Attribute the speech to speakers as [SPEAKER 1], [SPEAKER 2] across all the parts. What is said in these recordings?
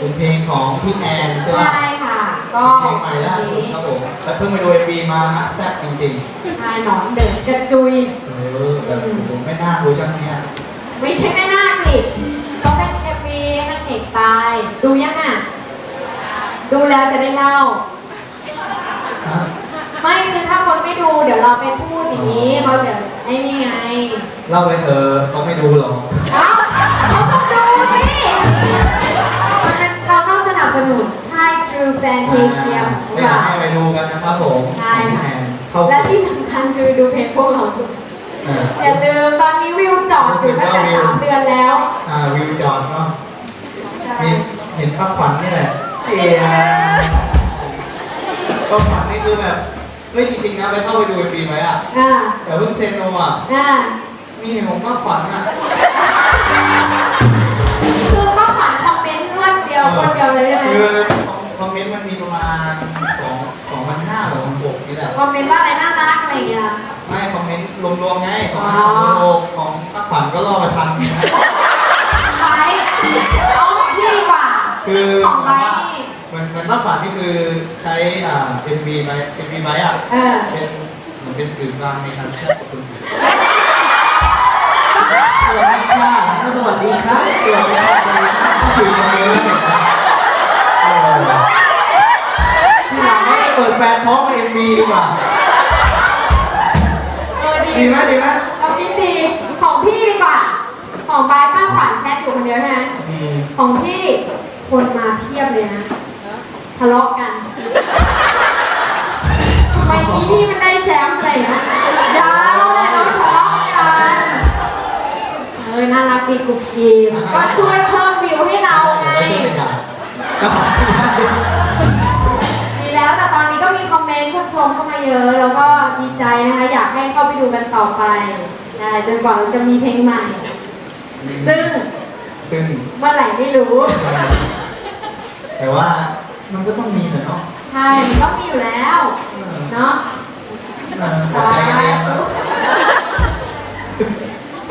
[SPEAKER 1] เป็นเพลงของพี่แอนใช่ไหม
[SPEAKER 2] ใช่ค่ะ ก็
[SPEAKER 1] เพลงใหม่ล่าสุดครับผม แล้วเพิ่งไปดูเอ็มวีมาฮะแซ่บจริง
[SPEAKER 2] ชายหนอนเดินกระจุย
[SPEAKER 1] ๆเออแบบผมไม่น่าดูช่างเนี้ย
[SPEAKER 2] ไม่ใช่แม่นาคสิเขาเป็นเอฟบีนางเอกตาย ดูยังอะ ดูแล้วจะได้เล่า
[SPEAKER 1] ฮะ
[SPEAKER 2] ไม่คือถ้าคนไม่ดูเดี๋ยวเราไปพูดอย่างนี้เขาจะไอ้นี่ไง
[SPEAKER 1] เล่าไปเถอะเขาไม่ดูหรอก
[SPEAKER 2] ต้องสนับสนุนค่าย True Fantasia ของ
[SPEAKER 1] ไม่อยา
[SPEAKER 2] เรา
[SPEAKER 1] กให้ไปดูกันนะครับผม
[SPEAKER 2] ใช่
[SPEAKER 1] ของพี่
[SPEAKER 2] ค่ะ
[SPEAKER 1] แอนเข้า
[SPEAKER 2] และที่สำคัญคือดูเพลงพวกเราด้วย
[SPEAKER 1] เออ
[SPEAKER 2] อย่าลืมตอนนี้วิวจอดอยู่ตั้งแต่สามเดือนแล้ว
[SPEAKER 1] อ่าวิวจอดเนาะมีเห็นป้าขวัญนี่แหละเอียป้าขวัญนี่คือแบบเฮ้ยจริงๆนะไปเข้าไปดูเอ็มวีไหมอะ
[SPEAKER 2] อ่า
[SPEAKER 1] แต่เพิ่งเซ็นโนอะ
[SPEAKER 2] อ่า
[SPEAKER 1] มีของป้าขวัญอะ
[SPEAKER 2] มันมี
[SPEAKER 1] ประมาณสองสองพันห้าหรือพันหกนี่แหละ
[SPEAKER 2] คอมเมนต์ว่าอะไรน่ารักอะไรอย่างเงี้ย
[SPEAKER 1] ไม่คอมเมนต์รวมๆไงของ
[SPEAKER 2] อ๋อ
[SPEAKER 1] ห้าของโลกของป้าขวัญก็ล่อมาทันนะ
[SPEAKER 2] ไบร์ทเอาของพี่ดีกว่า
[SPEAKER 1] คือ
[SPEAKER 2] ของไบร์ทนี่
[SPEAKER 1] มันมันป้าขวัญนี่คือใช้อ่าเอ็มวีไหมเอ็มวีไหมอะ
[SPEAKER 2] เออ
[SPEAKER 1] เป็นเหมือนเป็นสื่อกลางในการเชื่อมกับคนอื่นสวัสดีค่ะสวัสดีครับสวัสดีครับสวัสดีครับเข้าสู่มาเลยแล้วเนี่ยครับ แฟนท้องเอ็มวีดีกว่า
[SPEAKER 2] เออดี
[SPEAKER 1] ดีไหมดีไหม
[SPEAKER 2] เราคิดดีของพี่ดีกว่า ของไบร์ทป้าขวัญแชทอยู่คนเดียวใช่ไหม
[SPEAKER 1] มี
[SPEAKER 2] ของพี่คนมาเพียบเลยนะทะเลาะกันทำไมอีนี่มันได้แชมป์อะไรนะดาวเลยเอาทะเลาะกันเออน่ารักดีกุ๊กกีมก็ช่วยเพิ่มวิวให้เราไง
[SPEAKER 1] ไม่ใช่เป็นด่าก็
[SPEAKER 2] เข้ามาเยอะแล้วก็ดีใจนะคะ อยากให้เข้าไปดูกันต่อไปได้จนกว่าเราจะมีเพลงใหม่ ซึ่ง
[SPEAKER 1] ซึ่ง
[SPEAKER 2] เมื่อไหร่ไม่รู้
[SPEAKER 1] แต่ว่ามันก็ต้องมีแหละเนาะ
[SPEAKER 2] ใช่มันต้องมีอยู่แล้ว
[SPEAKER 1] เออ
[SPEAKER 2] เนาะ
[SPEAKER 1] เออขอบใจกันเองนะ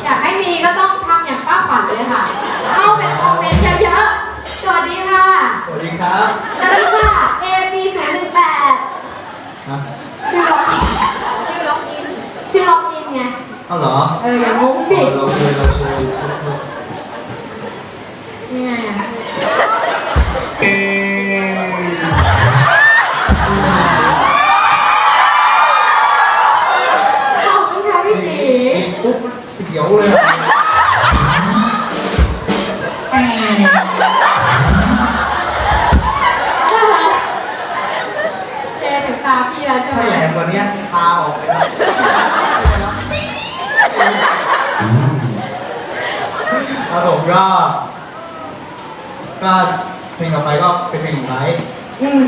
[SPEAKER 2] อยากให้มีก็ต้องทำอย่างป้าขวัญเลยค่ะ เข้าไปคอมเมนต์เยอะๆ สวัสดีค่ะ
[SPEAKER 1] สวัสดีครับ
[SPEAKER 2] สวัสดีค่ะ A B 0 1 8
[SPEAKER 1] ฮะ
[SPEAKER 2] ชื่อล็อกอินชื่อล็อกอินชื่อล็อกอินไง
[SPEAKER 1] เอาเหรอ
[SPEAKER 2] เอออย่างงงดิ
[SPEAKER 1] เราเคยเราเคย
[SPEAKER 2] ยังไงอะขอบคุณค่ะพี่สี
[SPEAKER 1] ปุ๊บเสียวเลย
[SPEAKER 2] ตาพี่แล้วใช่ไหม
[SPEAKER 1] ถ้าแหลมกว่านี้ตาออกเลยนะแล้วผมก็ ก็เพลงต่อไปก็เป็นเพลงของไบร์ท
[SPEAKER 2] อืม